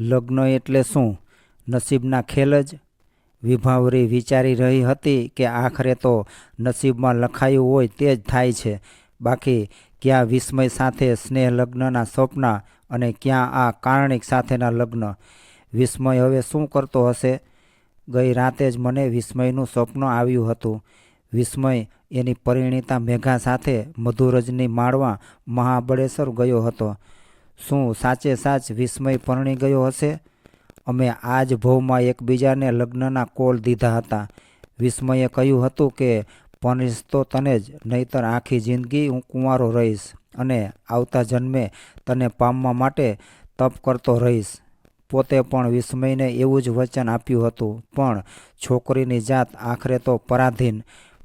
લગ્ન એટલે શું? નસીબના ખેલ જ? વિભાવરી વિચારી રહી હતી કે આખરે તો નસીબમાં લખાયું હોય તે જ થાય છે. બાકી ક્યાં વિસ્મય સાથે સ્નેહ લગ્નના સ્વપ્ના અને ક્યાં આ કારણિક સાથેના લગ્ન? વિસ્મય હવે શું કરતો હશે? ગઈ રાતે જ મને વિસ્મયનું સ્વપ્ન આવ્યું હતું. વિસ્મય એની પરિણીતા મેઘા સાથે મધુરજની માળવા મહાબળેશ્વર ગયો હતો. શું સાચે સાચ વિસ્મય પરણી ગયો હશે? અમે આ જ ભવમાં એકબીજાને લગ્નના કોલ દીધા હતા. વિસ્મયે કહ્યું હતું કે, પરણીશ તો તને જ, નહીતર આખી જિંદગી હું કુંવારો રહીશ અને આવતા જન્મે તને પામવા માટે તપ કરતો રહીશ. પોતે પણ વિસ્મયને એવું જ વચન આપ્યું હતું. પણ છોકરીની જાત આખરે તો પરાધીન.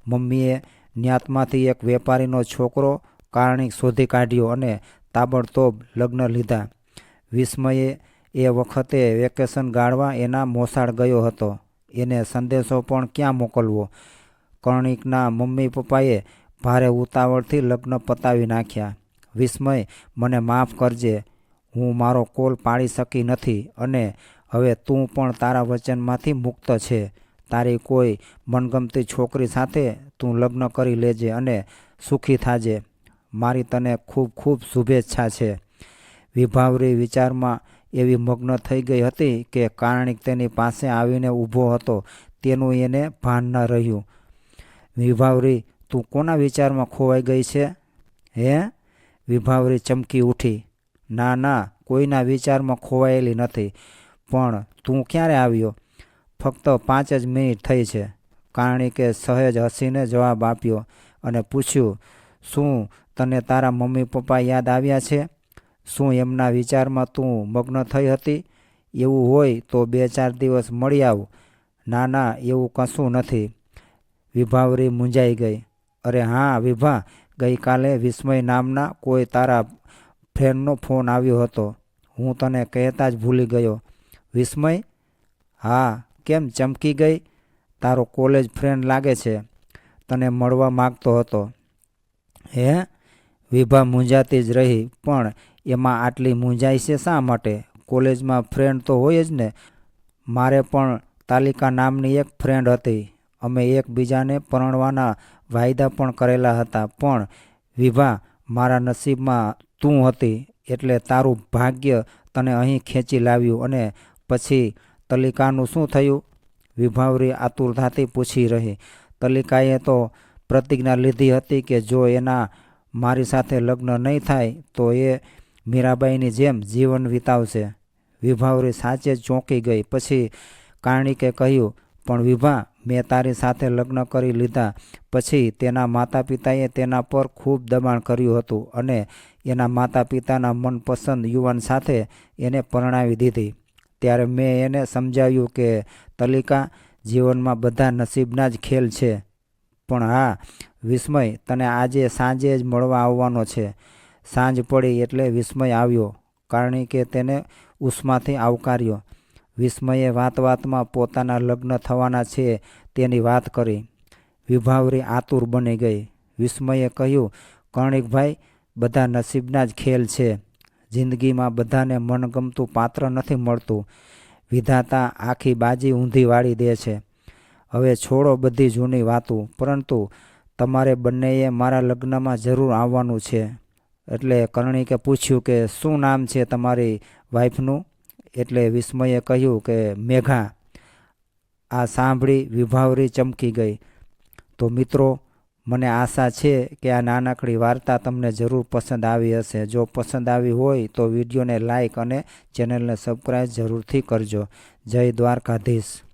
મમ્મીએ ન્યાતમાંથી એક વેપારીનો છોકરો કારણિક શોધી કાઢ્યો અને તાબડતોબ લગ્ન લીધા. વિસ્મયે એ વખતે વેકેશન ગાળવા એના મોસાળ ગયો હતો. એને સંદેશો પણ ક્યાં મોકલવો? કર્ણિકના મમ્મી પપ્પાએ ભારે ઉતાવળથી લગ્ન પતાવી નાખ્યા. વિસ્મય, મને માફ કરજે, હું મારો કોલ પાડી શકી નથી અને હવે તું પણ તારા વચનમાંથી મુક્ત છે. તારી કોઈ મનગમતી છોકરી સાથે તું લગ્ન કરી લેજે અને સુખી થાજે. મારી તને ખૂબ ખૂબ શુભેચ્છા છે. વિભાવરી વિચારમાં એવી મગ્ન થઈ ગઈ હતી કે કારણિક તેની પાસે આવીને ઊભો હતો. તેનું એને ભાન ન રહ્યું. વિભાવરી, તું કોના વિચારમાં ખોવાઈ ગઈ છે? હે? વિભાવરી ચમકી ઉઠી. ના ના, કોઈના વિચારમાં ખોવાયેલી નથી. પણ તું ક્યારે આવ્યો? ફક્ત પાંચ જ મિનિટ થઈ છે. કારણિકે સહેજ હસીને જવાબ આપ્યો અને પૂછ્યું શું તને તારા મમ્મી પપ્પા યાદ આવ્યા છે? શું એમના વિચારમાં તું મગ્ન થઈ હતી? એવું હોય તો બે ચાર દિવસ મળી આવ. ના ના, એવું કશું નથી. વિભાવરી મૂંઝાઈ ગઈ. અરે હા, વિભા, ગઈકાલે વિસ્મય નામના કોઈ તારા ફ્રેન્ડનો ફોન આવ્યો હતો. હું તને કહેતા જ ભૂલી ગયો. વિસ્મય? હા, કેમ ચમકી ગઈ? તારો કોલેજ ફ્રેન્ડ લાગે છે. તને મળવા માગતો હતો. હે? વિભા મૂંઝાતી જ રહી. પણ એમાં આટલી મૂંઝાઈ છે શા માટે? કોલેજમાં ફ્રેન્ડ તો હોય જ ને. મારે પણ તાલિકા નામની એક ફ્રેન્ડ હતી. અમે એકબીજાને પરણવાના વાયદા પણ કરેલા હતા. પણ વિભા, મારા નસીબમાં તું હતી એટલે તારું ભાગ્ય તને અહીં ખેંચી લાવ્યું અને પછી તલિકાનું શું થયું? વિભાવરી આતુરતાથી પૂછી રહી. તલિકાએ તો પ્રતિજ્ઞા લીધી હતી કે જો એના મારી સાથે લગ્ન નહીં થાય, તો એ મીરાબાઈની જેમ જીવન વિતાવશે. વિભાવરી સાચે ચોંકી ગઈ. પછી કારણિકે કહ્યું, પણ વિભા, મેં તારી સાથે લગ્ન કરી લીધા. પછી તેના માતા પિતાએ તેના પર ખૂબ દબાણ કર્યું હતું અને એના માતા પિતાના મનપસંદ યુવાન સાથે એને પરણાવી દીધી. ત્યારે મેં એને સમજાવ્યું કે તલિકા જીવનમાં બધા નસીબના જ ખેલ છે. પણ હા, વિસ્મય, તને આજે સાંજે જ મળવા આવવાનો છે. સાંજ પડી એટલે વિસ્મય આવ્યો, કારણ કે તેને ઉષ્માથી આવકાર્યો. વિસ્મયે વાત વાતમાં પોતાના લગ્ન થવાના છે તેની વાત કરી. વિભાવરી આતુર બની ગઈ. વિસ્મયે કહ્યું, કર્ણિકભાઈ, બધા નસીબના જ ખેલ છે. જિંદગીમાં બધાને મનગમતું પાત્ર નથી મળતું. વિધાતા આખી બાજી ઊંધી વાળી દે છે. હવે છોડો બધી જૂની વાતું, પરંતુ તમારે બંનેએ મારા લગ્નમાં જરૂર આવવાનું છે. એટલે કરણીકે પૂછ્યું કે શું નામ છે તમારી વાઈફનું? એટલે વિસ્મયે કહ્યું કે મેઘા. આ સાંભળી વિભાવરી ચમકી ગઈ. તો મિત્રો, મને આશા છે કે આ નાનકડી વાર્તા તમને જરૂર પસંદ આવી હશે. જો પસંદ આવી હોય તો વિડીયોને લાઈક અને ચેનલને સબસ્ક્રાઈબ જરૂરથી કરજો. જય દ્વારકાધીશ.